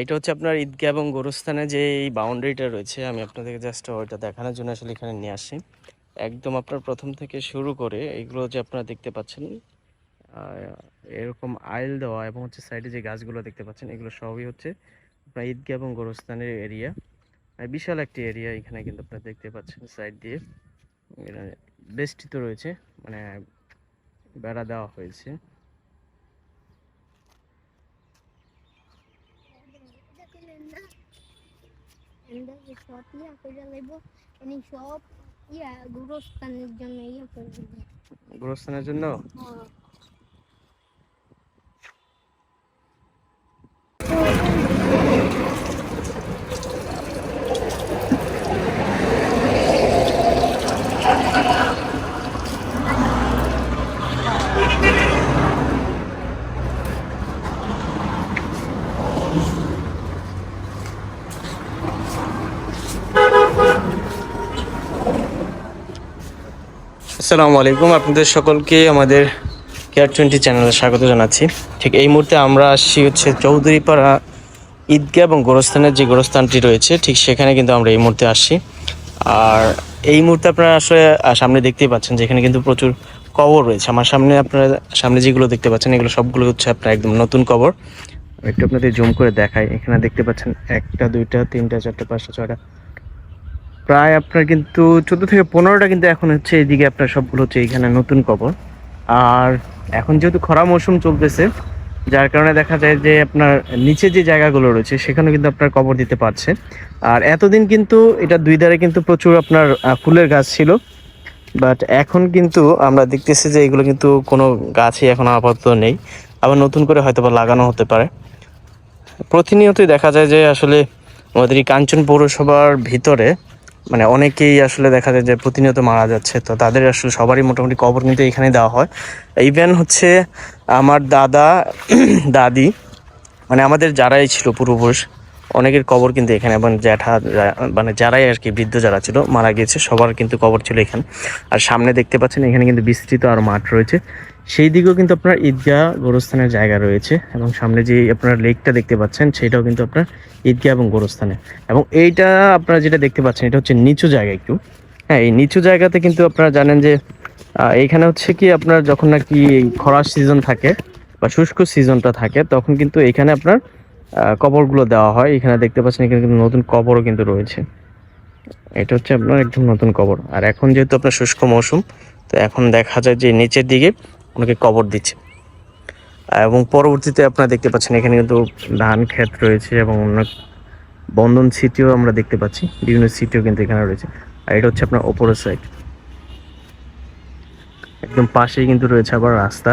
এটা হচ্ছে আপনার ঈদগাহ এবং গোরস্থানে যে এই বাউন্ডারিটা রয়েছে, আমি আপনাদেরকে জাস্ট ওইটা দেখানোর জন্য আসলে এখানে নিয়ে আসি। একদম আপনার প্রথম থেকে শুরু করে এইগুলো যে আপনারা দেখতে পাচ্ছেন এরকম আইল দেওয়া এবং হচ্ছে সাইডে যে গাছগুলো দেখতে পাচ্ছেন, এগুলো সবই হচ্ছে আপনার ঈদগাহ এবং গোরস্থানের এরিয়া। বিশাল একটি এরিয়া এখানে কিন্তু আপনারা দেখতে পাচ্ছেন সাইড দিয়ে। বেষ্টিত রয়েছে মানে বেড়া দেওয়া হয়েছে। সব ইয়া করে লাইব এনে সব ইয়া গুরুস্থানের জন্য ইয়া করে গোরস্থানের জন্য আসসালামু আলাইকুম। আপনাদের সকলকে আমাদের কেয়ার টোয়েন্টি চ্যানেলে স্বাগত জানাচ্ছি। ঠিক এই মুহূর্তে আমরা আসছি হচ্ছে চৌধুরীপাড়া ঈদগাহ এবং গোরস্থানের যে গোরস্থানটি রয়েছে, ঠিক সেখানে কিন্তু আমরা এই মুহূর্তে আসছি। আর এই মুহূর্তে আপনারা আসলে সামনে দেখতেই পাচ্ছেন যেখানে কিন্তু প্রচুর কবর রয়েছে। আমার সামনে আপনারা, সামনে যেগুলো দেখতে পাচ্ছেন, এগুলো সবগুলো হচ্ছে আপনার একদম নতুন কবর। একটু আপনাদের জুম করে দেখাই। এখানে দেখতে পাচ্ছেন একটা, দুইটা, তিনটা, চারটা, পাঁচটা, ছয়টা প্রায় আপনার কিন্তু চোদ্দ থেকে পনেরোটা কিন্তু এখন হচ্ছে এইদিকে আপনার সবগুলো হচ্ছে এইখানে নতুন কবর। আর এখন যেহেতু খরা মৌসুম চলতেছে, যার কারণে দেখা যায় যে আপনার নিচে যে জায়গাগুলো রয়েছে সেখানে কিন্তু আপনার কবর দিতে পারছে। আর এতদিন কিন্তু এটা দুই ধারে কিন্তু প্রচুর আপনার ফুলের গাছ ছিল। বাট এখন কিন্তু আমরা দেখতেছি যে এগুলো কিন্তু কোনো গাছই এখন আপাতত নেই। আবার নতুন করে হয়তো বা লাগানো হতে পারে। প্রতিনিয়তই দেখা যায় যে আসলে আমাদের এই কাঞ্চন পৌরসভার ভিতরে মানে অনেকেই আসলে দেখা যায় যে প্রতিনিয়ত মারা যাচ্ছে, তো তাদের আসলে সবারই মোটামুটি কবর কিন্তু এখানে দেওয়া হয়। ইভেন হচ্ছে আমার দাদা, দাদি মানে আমাদের যারাই ছিল পূর্বপুরুষ, অনেকের কবর কিন্তু এখানে, এবং জ্যাঠা মানে যারাই আর কি বৃদ্ধ যারা ছিল, মারা গিয়েছে, সবার কিন্তু কবর ছিল এখানে। আর সামনে দেখতে পাচ্ছেন, এখানে কিন্তু বিস্তৃত আর মাঠ রয়েছে। সেই দিকেও কিন্তু আপনার ঈদগাহ গোরস্থানের জায়গা রয়েছে এবং সামনে যে আপনার লেকটা দেখতে পাচ্ছেন সেটাও কিন্তু আপনার ঈদগাহ এবং গোরস্থানে। এবং এইটা আপনারা যেটা দেখতে পাচ্ছেন এটা হচ্ছে নিচু জায়গা একটু। হ্যাঁ এই নিচু জায়গাতে কিন্তু আপনারা জানেন যে আহ, এইখানে হচ্ছে কি আপনার যখন নাকি খরার সিজন থাকে বা শুষ্ক সিজনটা থাকে তখন কিন্তু এখানে আপনার কবরগুলো দেওয়া হয়। এখানে দেখতে পাচ্ছেন এখানে কিন্তু নতুন কবরও কিন্তু রয়েছে। এটা হচ্ছে আপনার একদম নতুন কবর। আর এখন যেহেতু আপনার শুষ্ক মৌসুম তো এখন দেখা যায় যে নিচের দিকে অনেকে কবর দিচ্ছে। এবং পরবর্তীতে আপনারা দেখতে পাচ্ছেন, এখানে কিন্তু ধান ক্ষেত রয়েছে এবং অন্য বন্ধন সিটিও আমরা দেখতে পাচ্ছি। বিভিন্ন সিটিও কিন্তু এখানে রয়েছে। আর এটা হচ্ছে আপনার ওপরের সাইড একদম পাশেই কিন্তু রয়েছে আবার রাস্তা।